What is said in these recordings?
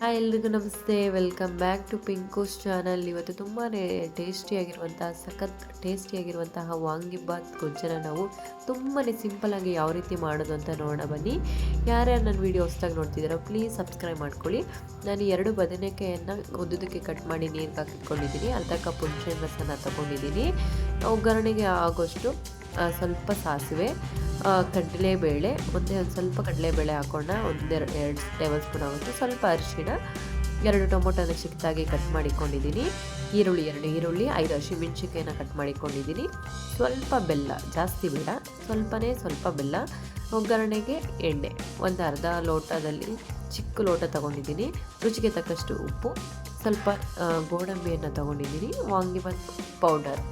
Hi ಎಲ್ರಿಗೂ ನಮಸ್ತೆ. Welcome back to Pinkos channel. ಇವತ್ತು ತುಂಬಾ ಟೇಸ್ಟಿಯಾಗಿರುವಂತಹ ಸಖತ್ ಟೇಸ್ಟಿಯಾಗಿರುವಂತಹ ವಾಂಗಿಬಾತ್ ಗೊಜ್ಜನ ನಾವು ತುಂಬಾ ಸಿಂಪಲಾಗಿ ಯಾವ ರೀತಿ ಮಾಡೋದು ಅಂತ ನೋಡೋಣ ಬನ್ನಿ. ಯಾರ್ಯಾರು ನನ್ನ ವೀಡಿಯೋ ಹೊಸ್ದಾಗಿ ನೋಡ್ತಿದ್ದೀರೋ ಪ್ಲೀಸ್ ಸಬ್ಸ್ಕ್ರೈಬ್ ಮಾಡ್ಕೊಳ್ಳಿ. ನಾನು ಎರಡು ಬದನೆಕಾಯನ್ನು ಉದ್ದಕ್ಕೆ ಕಟ್ ಮಾಡಿ ನೀರಿಗೆ ಹಾಕಿಟ್ಕೊಂಡಿದ್ದೀನಿ ಅರ್ಧ ಕಪ್ ಹುಣಸೆ ರಸನ ತೊಗೊಂಡಿದ್ದೀನಿ. ಒಗ್ಗರಣೆಗೆ ಆಗೋಷ್ಟು ಸ್ವಲ್ಪ ಸಾಸಿವೆ ಕಡಲೆಬೇಳೆ ಒಂದೇ ಒಂದು ಸ್ವಲ್ಪ ಕಡಲೆಬೇಳೆ ಹಾಕೋಣ. ಒಂದೆರಡು ಎರಡು ಟೇಬಲ್ ಸ್ಪೂನ್ ಆಗುತ್ತೆ. ಸ್ವಲ್ಪ ಅರಿಶಿಣ, ಎರಡು ಟೊಮೊಟೊನ ಚಿಕ್ಕದಾಗಿ ಕಟ್ ಮಾಡಿಕೊಂಡಿದ್ದೀನಿ. ಈರುಳ್ಳಿ, ಎರಡು ಈರುಳ್ಳಿ, ಐದು ಹಸಿಮೆಣ್ಸಿಕಾಯಿನ ಕಟ್ ಮಾಡಿಕೊಂಡಿದ್ದೀನಿ. ಸ್ವಲ್ಪ ಬೆಲ್ಲ, ಜಾಸ್ತಿ ಬೇಡ. ಸ್ವಲ್ಪನೇ ಸ್ವಲ್ಪ ಬೆಲ್ಲ. ಒಗ್ಗರಣೆಗೆ ಎಣ್ಣೆ. ಒಂದು ಅರ್ಧ ಲೋಟದಲ್ಲಿ ಚಿಕ್ಕ ಲೋಟ ತಗೊಂಡಿದ್ದೀನಿ. ರುಚಿಗೆ ತಕ್ಕಷ್ಟು ಉಪ್ಪು. ಸ್ವಲ್ಪ ಗೋಡಂಬಿಯನ್ನು ತೊಗೊಂಡಿದ್ದೀನಿ. ವಾಂಗಿಬನ್ ಪೌಡರ್.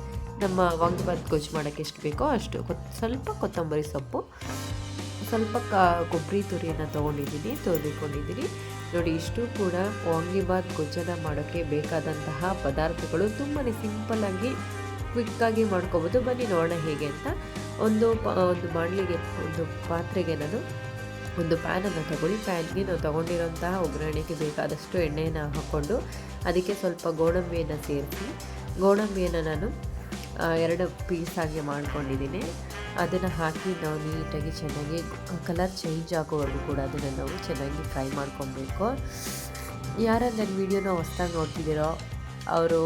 ನಮ್ಮ ವಾಂಗಿಬಾತ್ ಗೊಜ್ಜು ಮಾಡೋಕ್ಕೆ ಎಷ್ಟು ಬೇಕೋ ಅಷ್ಟು ಕೊತ್, ಸ್ವಲ್ಪ ಕೊತ್ತಂಬರಿ ಸೊಪ್ಪು, ಸ್ವಲ್ಪ ಕ, ಕೊಬ್ಬರಿ ತುರಿಯನ್ನು ತೊಗೊಂಡಿದ್ದೀನಿ ತುರಿದುಕೊಂಡಿದ್ದೀನಿ ನೋಡಿ, ಇಷ್ಟು ಕೂಡ ವಾಂಗಿಬಾತ್ ಗೊಜ್ಜನ ಮಾಡೋಕ್ಕೆ ಬೇಕಾದಂತಹ ಪದಾರ್ಥಗಳು ತುಂಬಾ ಸಿಂಪಲ್ಲಾಗಿ ಕ್ವಿಕ್ಕಾಗಿ ಮಾಡ್ಕೊಬೋದು. ಬನ್ನಿ ನೋಡೋಣ ಹೇಗೆ ಅಂತ. ಒಂದು ಒಂದು ಬಾಣಲಿಗೆ, ಒಂದು ಪಾತ್ರೆಗೆ ನಾನು ಒಂದು ಪ್ಯಾನನ್ನು ತಗೊಳ್ಳಿ. ಪ್ಯಾನ್ಗೆ ನಾವು ತೊಗೊಂಡಿರೋಂತಹ ಒಗ್ಗರಣೆಗೆ ಬೇಕಾದಷ್ಟು ಎಣ್ಣೆಯನ್ನು ಹಾಕ್ಕೊಂಡು ಅದಕ್ಕೆ ಸ್ವಲ್ಪ ಗೋಡಂಬಿಯನ್ನು ಸೇರಿಸಿ. ಗೋಡಂಬಿಯನ್ನು ನಾನು ಎರಡು ಪೀಸಾಗಿ ಮಾಡ್ಕೊಂಡಿದ್ದೀನಿ. ಅದನ್ನು ಹಾಕಿ ನಾವು ನೀಟಾಗಿ ಚೆನ್ನಾಗಿ ಕಲರ್ ಚೇಂಜ್ ಆಗೋವರೆಗೂ ಕೂಡ ಅದನ್ನು ನಾವು ಚೆನ್ನಾಗಿ ಫ್ರೈ ಮಾಡ್ಕೊಬೇಕು. ಯಾರು ನನ್ನ ವೀಡಿಯೋನ ಹೊಸ್ದಾಗಿ ನೋಡ್ತಿದ್ದೀರೋ, ಅವರು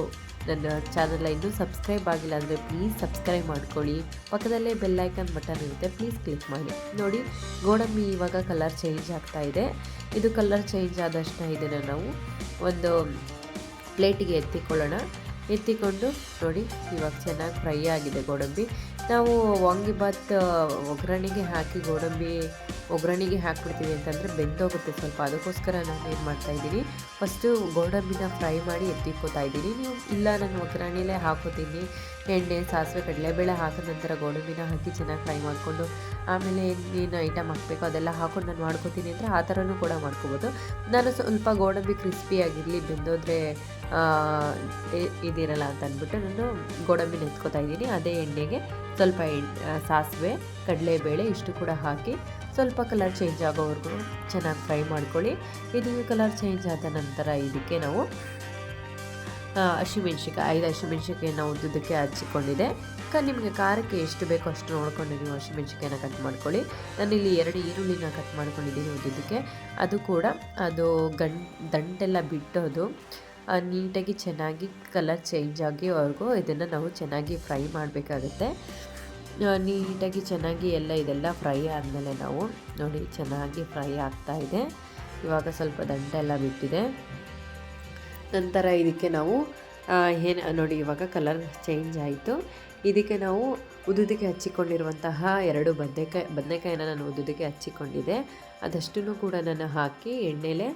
ನನ್ನ ಚಾನಲ್ನ ಇನ್ನೂ ಸಬ್ಸ್ಕ್ರೈಬ್ ಆಗಿಲ್ಲ ಅಂದರೆ ಪ್ಲೀಸ್ ಸಬ್ಸ್ಕ್ರೈಬ್ ಮಾಡ್ಕೊಳ್ಳಿ. ಪಕ್ಕದಲ್ಲೇ ಬೆಲ್ಲೈಕನ್ ಬಟನ್ ಇರುತ್ತೆ ಪ್ಲೀಸ್ ಕ್ಲಿಕ್ ಮಾಡಿ. ನೋಡಿ, ಗೋಡಂಬಿ ಇವಾಗ ಕಲರ್ ಚೇಂಜ್ ಆಗ್ತಾ ಇದೆ. ಇದು ಕಲರ್ ಚೇಂಜ್ ಆದಷ್ಟು ಇದನ್ನು ನಾವು ಒಂದು ಪ್ಲೇಟಿಗೆ ಎತ್ತಿಕೊಳ್ಳೋಣ. ಎತ್ತಿಕೊಂಡು ನೋಡಿ ಇವಾಗ ಚೆನ್ನಾಗಿ ಫ್ರೈ ಆಗಿದೆ ಗೋಡಂಬಿ. ನಾವು ವಾಂಗಿಬಾತ್ ಒಗ್ಗರಣೆಗೆ ಹಾಕಿ ಗೋಡಂಬಿ ಒಗ್ಗರಣೆಗೆ ಹಾಕ್ಬಿಡ್ತೀವಿ ಅಂತಂದರೆ ಬೆಂದೋಗುತ್ತೆ ಸ್ವಲ್ಪ. ಅದಕ್ಕೋಸ್ಕರ ನಾನು ಏನು ಮಾಡ್ತಾಯಿದ್ದೀನಿ ಫಸ್ಟು ಗೋಡಂಬಿನ ಫ್ರೈ ಮಾಡಿ ಎತ್ತಿಕ್ಕೋತಾ ಇದ್ದೀನಿ. ನೀವು ಇಲ್ಲ, ನಾನು ಒಗ್ಗರಣೆಲೇ ಹಾಕೋತೀನಿ. ಎಣ್ಣೆ, ಸಾಸಿವೆ, ಕಡಲೆಬೇಳೆ ಹಾಕಿದ ನಂತರ ಗೋಡಂಬಿನ ಹಾಕಿ ಚೆನ್ನಾಗಿ ಫ್ರೈ ಮಾಡಿಕೊಂಡು, ಆಮೇಲೆ ಏನು ಐಟಮ್ ಹಾಕಬೇಕು ಅದೆಲ್ಲ ಹಾಕೊಂಡು ನಾನು ಮಾಡ್ಕೋತೀನಿ ಅಂದರೆ ಆ ಥರನೂ ಕೂಡ ಮಾಡ್ಕೋಬೋದು. ನಾನು ಸ್ವಲ್ಪ ಗೋಡಂಬಿ ಕ್ರಿಸ್ಪಿಯಾಗಿರಲಿ ಬೆಂದೋದ್ರೆ ಇದಿರಲ್ಲ ಅಂತ ಅಂದ್ಬಿಟ್ಟು ನಾನು ಗೋಡಂಬಿನ ಎತ್ಕೋತಾ ಇದ್ದೀನಿ. ಅದೇ ಎಣ್ಣೆಗೆ ಸ್ವಲ್ಪ ಸಾಸಿವೆ ಕಡಲೆಬೇಳೆ ಇಷ್ಟು ಕೂಡ ಹಾಕಿ ಸ್ವಲ್ಪ ಕಲರ್ ಚೇಂಜ್ ಆಗೋವರೆಗೂ ಚೆನ್ನಾಗಿ ಫ್ರೈ ಮಾಡ್ಕೊಳ್ಳಿ. ಇದು ಕಲರ್ ಚೇಂಜ್ ಆದ ನಂತರ ಇದಕ್ಕೆ ನಾವು ಹಸಿಮೆಣ್ಸಿಕಾಯಿ ಐದು ಹಸಿಮೆಣ್ಸಿಕಾಯಿನ ಉದ್ದುದಕ್ಕೆ ಹಚ್ಚಿಕೊಂಡಿದೆ. ಕ ನಿಮಗೆ ಖಾರಕ್ಕೆ ಎಷ್ಟು ಬೇಕೋ ಅಷ್ಟು ನೋಡ್ಕೊಂಡು ನೀವು ಹಸಿಮೆಣ್ಸಿಕಾಯಿನ ಕಟ್ ಮಾಡ್ಕೊಳ್ಳಿ. ನಾನಿಲ್ಲಿ ಎರಡು ಈರುಳ್ಳಿನ ಕಟ್ ಮಾಡ್ಕೊಂಡಿದ್ದೀನಿ ಉದ್ದುದಕ್ಕೆ ಅದು ಕೂಡ ಅದು ಗಂಟ್ ದಂಟೆಲ್ಲ ಬಿಟ್ಟು ಅದು ಆ, ನೀಟಾಗಿ ಚೆನ್ನಾಗಿ ಕಲರ್ ಚೇಂಜ್ ಆಗಿವರೆಗೂ ಇದನ್ನು ನಾವು ಚೆನ್ನಾಗಿ ಫ್ರೈ ಮಾಡಬೇಕಾಗುತ್ತೆ. ನೀಟಾಗಿ ಚೆನ್ನಾಗಿ ಎಲ್ಲ ಇದೆಲ್ಲ ಫ್ರೈ ಆದಮೇಲೆ ನಾವು ನೋಡಿ ಚೆನ್ನಾಗಿ ಫ್ರೈ ಆಗ್ತಾ ಇದೆ. ಇವಾಗ ಸ್ವಲ್ಪ ದಂಟ ಎಲ್ಲ ಬಿಟ್ಟಿದೆ. ನಂತರ ಇದಕ್ಕೆ ನಾವು ಏನು, ನೋಡಿ ಇವಾಗ ಕಲರ್ ಚೇಂಜ್ ಆಯಿತು. ಇದಕ್ಕೆ ನಾವು ಉದುದಕ್ಕೆ ಹಚ್ಚಿಕೊಂಡಿರುವಂತಹ ಎರಡು ಬದನೆಕಾಯಿ ಬದನೆಕಾಯಿನ ನಾನು ಉದುದಕ್ಕೆ ಹಚ್ಚಿಕೊಂಡಿದ್ದೆ. ಅದಷ್ಟನ್ನು ಕೂಡ ನಾನು ಹಾಕಿ ಎಣ್ಣೆಲೆ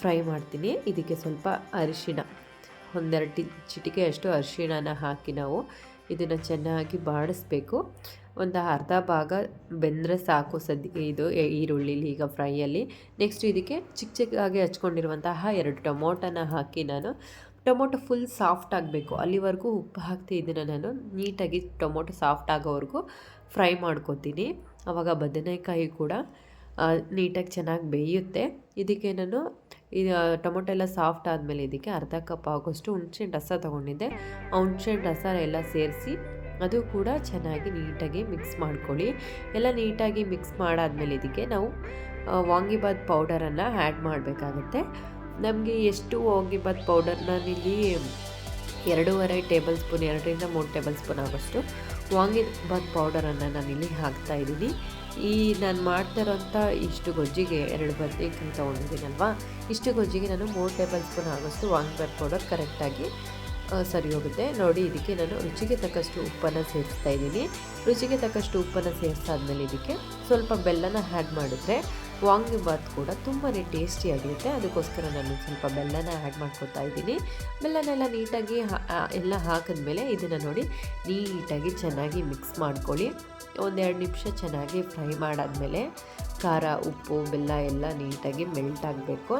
ಫ್ರೈ ಮಾಡ್ತೀನಿ. ಇದಕ್ಕೆ ಸ್ವಲ್ಪ ಅರಿಶಿಣ. ಒಂದೆರಡು ಟಿ ಚಿಟಿಕೆಯಷ್ಟು ಅರಿಶಿಣನ ಹಾಕಿ ನಾವು ಇದನ್ನು ಚೆನ್ನಾಗಿ ಬಾಡಿಸ್ಬೇಕು. ಒಂದು ಅರ್ಧ ಭಾಗ ಬೆಂದರೆ ಸಾಕು ಸದ್ಯ ಇದು ಈರುಳ್ಳಿಲಿ ಈಗ ಫ್ರೈಯಲ್ಲಿ. ನೆಕ್ಸ್ಟ್ ಇದಕ್ಕೆ ಚಿಕ್ಕ ಚಿಕ್ಕದಾಗಿ ಹಚ್ಕೊಂಡಿರುವಂತಹ ಎರಡು ಟೊಮೊಟೊನ ಹಾಕಿ ನಾನು. ಟೊಮೊಟೊ ಫುಲ್ ಸಾಫ್ಟ್ ಆಗಬೇಕು. ಅಲ್ಲಿವರೆಗೂ ಉಪ್ಪು ಹಾಕ್ತಿ ಇದನ್ನು ನಾನು. ನೀಟಾಗಿ ಟೊಮೊಟೊ ಸಾಫ್ಟ್ ಆಗೋವರೆಗೂ ಫ್ರೈ ಮಾಡ್ಕೊತೀನಿ. ಆವಾಗ ಬದನೆಕಾಯಿ ಕೂಡ ನೀಟಾಗಿ ಚೆನ್ನಾಗಿ ಬೇಯುತ್ತೆ. ಇದಕ್ಕೆ ನಾನು ಇದು ಟೊಮೊಟೊ ಎಲ್ಲ ಸಾಫ್ಟ್ ಆದಮೇಲೆ ಇದಕ್ಕೆ ಅರ್ಧ ಕಪ್ ಆಗೋಷ್ಟು ಹುಣ್ಸೆಹಣ್ಣು ರಸ ತೊಗೊಂಡಿದ್ದೆ. ಆ ಹುಣ್ಸೆಹಣ್ಣು ರಸ ಎಲ್ಲ ಸೇರಿಸಿ ಅದು ಕೂಡ ಚೆನ್ನಾಗಿ ನೀಟಾಗಿ ಮಿಕ್ಸ್ ಮಾಡ್ಕೊಳ್ಳಿ. ಎಲ್ಲ ನೀಟಾಗಿ ಮಿಕ್ಸ್ ಮಾಡಾದಮೇಲೆ ಇದಕ್ಕೆ ನಾವು ವಾಂಗಿಬಾತ್ ಪೌಡರನ್ನು ಆ್ಯಡ್ ಮಾಡಬೇಕಾಗುತ್ತೆ. ನಮಗೆ ಎಷ್ಟು ವಾಂಗಿಬಾತ್ ಪೌಡರ್ ನಾನಿಲ್ಲಿ ಎರಡೂವರೆ ಟೇಬಲ್ ಸ್ಪೂನ್ ಎರಡರಿಂದ ಮೂರು ಟೇಬಲ್ ಸ್ಪೂನ್ ಆಗೋಷ್ಟು ವಾಂಗಿಬಾತ್ ಪೌಡರನ್ನು ನಾನಿಲ್ಲಿ ಹಾಕ್ತಾ ಇದ್ದೀನಿ. ಈ ನಾನು ಮಾಡ್ತಾ ಇರೋಂಥ ಇಷ್ಟು ಗೊಜ್ಜಿಗೆ ಎರಡು ಬದನೆಕಾಯಿ ತೊಗೊಂಡಿದ್ದೀನಲ್ವಾ? ಇಷ್ಟು ಗೊಜ್ಜಿಗೆ ನಾನು ಮೂರು ಟೇಬಲ್ ಸ್ಪೂನ್ ಆಗೋಷ್ಟು ವಾಂಗಿಬಾತ್ ಪೌಡರ್ ಕರೆಕ್ಟಾಗಿ ಸರಿ ಹೋಗುತ್ತೆ. ನೋಡಿ, ಇದಕ್ಕೆ ನಾನು ರುಚಿಗೆ ತಕ್ಕಷ್ಟು ಉಪ್ಪನ್ನು ಸೇರಿಸ್ತಾ ಇದ್ದೀನಿ. ರುಚಿಗೆ ತಕ್ಕಷ್ಟು ಉಪ್ಪನ್ನು ಸೇರಿಸಾದ್ಮೇಲೆ ಇದಕ್ಕೆ ಸ್ವಲ್ಪ ಬೆಲ್ಲನ ಆ್ಯಡ್ ಮಾಡಿದ್ರೆ ವಾಂಗಿಬಾತ್ ಕೂಡ ತುಂಬಾ ಟೇಸ್ಟಿಯಾಗಿರುತ್ತೆ. ಅದಕ್ಕೋಸ್ಕರ ನಾನು ಸ್ವಲ್ಪ ಬೆಲ್ಲನ ಆ್ಯಡ್ ಮಾಡ್ಕೊತಾ ಇದ್ದೀನಿ. ಬೆಲ್ಲನೆಲ್ಲ ನೀಟಾಗಿ ಎಲ್ಲ ಹಾಕಿದ್ಮೇಲೆ ಇದನ್ನು ನೋಡಿ ನೀಟಾಗಿ ಚೆನ್ನಾಗಿ ಮಿಕ್ಸ್ ಮಾಡ್ಕೊಳ್ಳಿ. ಒಂದೆರಡು ನಿಮಿಷ ಚೆನ್ನಾಗಿ ಫ್ರೈ ಮಾಡಾದಮೇಲೆ ಖಾರ, ಉಪ್ಪು, ಬೆಲ್ಲ ಎಲ್ಲ ನೀಟಾಗಿ ಮೆಲ್ಟ್ ಆಗಬೇಕು.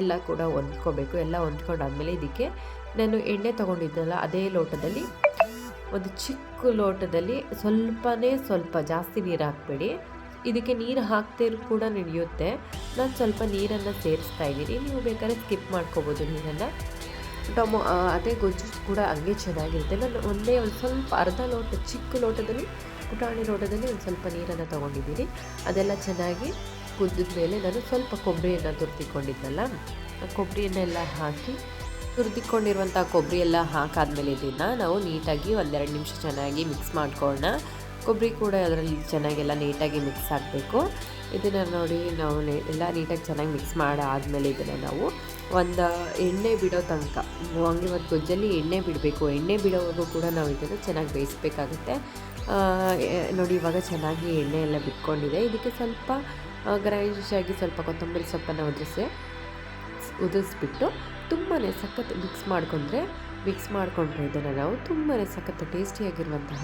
ಎಲ್ಲ ಕೂಡ ಹೊಂದ್ಕೋಬೇಕು. ಎಲ್ಲ ಹೊಂದ್ಕೊಂಡಾದ್ಮೇಲೆ ಇದಕ್ಕೆ ನಾನು ಎಣ್ಣೆ ತೊಗೊಂಡಿದ್ದಲ್ಲ ಅದೇ ಲೋಟದಲ್ಲಿ ಒಂದು ಚಿಕ್ಕ ಲೋಟದಲ್ಲಿ ಸ್ವಲ್ಪನೇ ಸ್ವಲ್ಪ ಜಾಸ್ತಿ ನೀರು ಹಾಕಬೇಡಿ. ಇದಕ್ಕೆ ನೀರು ಹಾಕ್ತೇ ಕೂಡ ನಡೆಯುತ್ತೆ. ನಾನು ಸ್ವಲ್ಪ ನೀರನ್ನು ಸೇರಿಸ್ತಾ ಇದ್ದೀನಿ. ನೀವು ಬೇಕಾದ್ರೆ ಸ್ಕಿಪ್ ಮಾಡ್ಕೋಬೋದು ನೀರನ್ನು. ಟೊಮೊ ಅದೇ ಗೊಜ್ಜು ಕೂಡ ಹಂಗೆ ಚೆನ್ನಾಗಿರುತ್ತೆ. ನಾನು ಒಂದೇ ಒಂದು ಸ್ವಲ್ಪ ಅರ್ಧ ಲೋಟ, ಚಿಕ್ಕ ಲೋಟದಲ್ಲಿ, ಪುಟಾಣಿ ಲೋಟದಲ್ಲಿ ಒಂದು ಸ್ವಲ್ಪ ನೀರನ್ನು ತೊಗೊಂಡಿದ್ದೀನಿ. ಅದೆಲ್ಲ ಚೆನ್ನಾಗಿ ಕುದ್ದಿದ ಮೇಲೆ ನಾನು ಸ್ವಲ್ಪ ಕೊಬ್ಬರಿಯನ್ನು ತುರ್ತಿಕೊಂಡಿದ್ದಲ್ಲ ಕೊಬ್ಬರಿಯನ್ನೆಲ್ಲ ಹಾಕಿ ತುರ್ದಿಕೊಂಡಿರುವಂಥ ಕೊಬ್ಬರಿ ಎಲ್ಲ ಹಾಕಾದ್ಮೇಲೆ ಇದನ್ನು ನಾವು ನೀಟಾಗಿ ಒಂದೆರಡು ನಿಮಿಷ ಚೆನ್ನಾಗಿ ಮಿಕ್ಸ್ ಮಾಡ್ಕೊಳ್ಳೋಣ. ಕೊಬ್ಬರಿ ಕೂಡ ಅದರಲ್ಲಿ ಚೆನ್ನಾಗೆಲ್ಲ ನೀಟಾಗಿ ಮಿಕ್ಸ್ ಆಗಬೇಕು. ಇದನ್ನು ನೋಡಿ ನಾವು ಎಲ್ಲ ನೀಟಾಗಿ ಚೆನ್ನಾಗಿ ಮಿಕ್ಸ್ ಮಾಡಾದಮೇಲೆ ಇದನ್ನು ನಾವು ಒಂದು ಎಣ್ಣೆ ಬಿಡೋ ತನಕ, ಹಂಗೆ ಒಂದು ಗೊಜ್ಜಲ್ಲಿ ಎಣ್ಣೆ ಬಿಡಬೇಕು. ಎಣ್ಣೆ ಬಿಡೋವರೆಗೂ ಕೂಡ ನಾವು ಇದನ್ನು ಚೆನ್ನಾಗಿ ಬೇಯಿಸಬೇಕಾಗುತ್ತೆ. ನೋಡಿ ಇವಾಗ ಚೆನ್ನಾಗಿ ಎಣ್ಣೆ ಎಲ್ಲ ಬಿಟ್ಕೊಂಡಿದೆ. ಇದಕ್ಕೆ ಸ್ವಲ್ಪ ಗ್ರೈಂಡಿಶ್ ಆಗಿ ಸ್ವಲ್ಪ ಕೊತ್ತಂಬರಿ ಸೊಪ್ಪನ್ನು ಉದುರಿಸಿ, ಉದುರಿಸ್ಬಿಟ್ಟು ತುಂಬಾ ಸಖತ್ ಮಿಕ್ಸ್ ಮಾಡ್ಕೊಂಡ್ರೆ ಮಿಕ್ಸ್ ಮಾಡಿಕೊಂಡ್ರೆ ಇದನ್ನು ನಾವು ತುಂಬಾ ಸಖತ್ತು ಟೇಸ್ಟಿಯಾಗಿರುವಂತಹ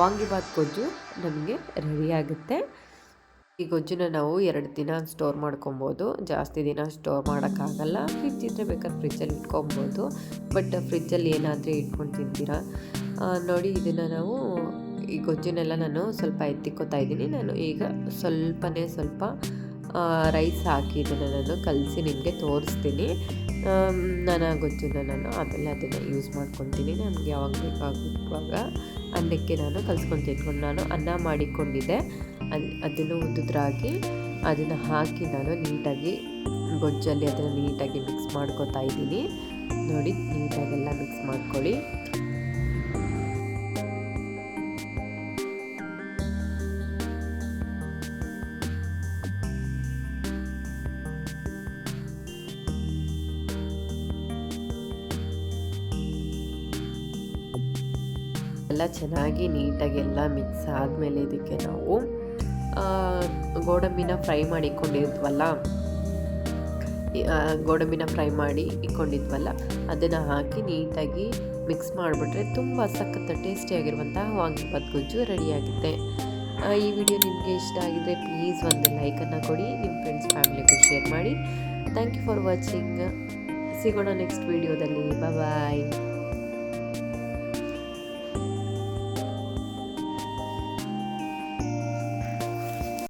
ವಾಂಗಿಬಾತ್ ಗೊಜ್ಜು ನಮಗೆ ರೆಡಿಯಾಗುತ್ತೆ. ಈ ಗೊಜ್ಜನ್ನು ನಾವು ಎರಡು ದಿನ ಸ್ಟೋರ್ ಮಾಡ್ಕೊಬೋದು. ಜಾಸ್ತಿ ದಿನ ಸ್ಟೋರ್ ಮಾಡೋಕ್ಕಾಗಲ್ಲ. ಫ್ರಿಜ್ ಇದ್ದರೆ ಬೇಕಾದ್ರೆ ಫ್ರಿಜ್ಜಲ್ಲಿ ಇಟ್ಕೊಬೋದು. ಬಟ್ ಫ್ರಿಜ್ಜಲ್ಲಿ ಏನಾದರೂ ಇಟ್ಕೊಂಡು ತಿಂತೀರಾ? ನೋಡಿ, ಇದನ್ನು ನಾವು ಈ ಗೊಜ್ಜನ್ನೆಲ್ಲ ನಾನು ಸ್ವಲ್ಪ ಎತ್ತಿಕ್ಕೋತಾ ಇದ್ದೀನಿ. ನಾನು ಈಗ ಸ್ವಲ್ಪನೇ ಸ್ವಲ್ಪ ರೈಸ್ ಹಾಕಿ ಇದನ್ನು ನಾನು ಕಲಸಿ ನಿಮಗೆ ತೋರಿಸ್ತೀನಿ. ನಾನು ಗೊತ್ತಿಲ್ಲ ನಾನು ಆಮೇಲೆ ಅದನ್ನು ಯೂಸ್ ಮಾಡ್ಕೊತೀನಿ. ನನಗೆ ಯಾವಾಗ ಬೇಕಾಗುವಾಗ ಅನ್ನಕ್ಕೆ ನಾನು ಕಲ್ಸ್ಕೊಂಡು ಇಟ್ಕೊಂಡು ನಾನು ಅನ್ನ ಮಾಡಿಕೊಂಡಿದ್ದೆ. ಅದು, ಅದನ್ನು ಉದ್ದುದ್ರಾಗಿ ಅದನ್ನು ಹಾಕಿ ನಾನು ನೀಟಾಗಿ ಗೊಜ್ಜಲ್ಲಿ ಅದನ್ನು ನೀಟಾಗಿ ಮಿಕ್ಸ್ ಮಾಡ್ಕೊತಾ ಇದ್ದೀನಿ. ನೋಡಿ, ನೀಟಾಗೆಲ್ಲ ಮಿಕ್ಸ್ ಮಾಡ್ಕೊಳ್ಳಿ. ಎಲ್ಲ ಚೆನ್ನಾಗಿ ನೀಟಾಗಿ ಎಲ್ಲ ಮಿಕ್ಸ್ ಆದಮೇಲೆ ಇದಕ್ಕೆ ನಾವು ಗೋಡಂಬಿನ ಫ್ರೈ ಮಾಡಿ ಇಟ್ಕೊಂಡಿದ್ವಲ್ಲ ಈ, ಗೋಡಂಬಿನ ಫ್ರೈ ಮಾಡಿ ಇಟ್ಕೊಂಡಿದ್ವಲ್ಲ ಅದನ್ನು ಹಾಕಿ ನೀಟಾಗಿ ಮಿಕ್ಸ್ ಮಾಡಿಬಿಟ್ರೆ ತುಂಬ ಸಖತ್ತ ಟೇಸ್ಟಿಯಾಗಿರುವಂತಹ ವಾಂಗಿಬಾತ್ ಗೊಜ್ಜು ರೆಡಿಯಾಗುತ್ತೆ. ಈ ವಿಡಿಯೋ ನಿಮಗೆ ಇಷ್ಟ ಆಗಿದ್ರೆ ಪ್ಲೀಸ್ ಒಂದು ಲೈಕನ್ನು ಕೊಡಿ ನಿಮ್ಮ ಫ್ರೆಂಡ್ಸ್ ಫ್ಯಾಮಿಲಿಗೂ ಶೇರ್ ಮಾಡಿ. Thank you for watching. ಸಿಗೋಣ ನೆಕ್ಸ್ಟ್ ವಿಡಿಯೋದಲ್ಲಿ. ಬಾಯ್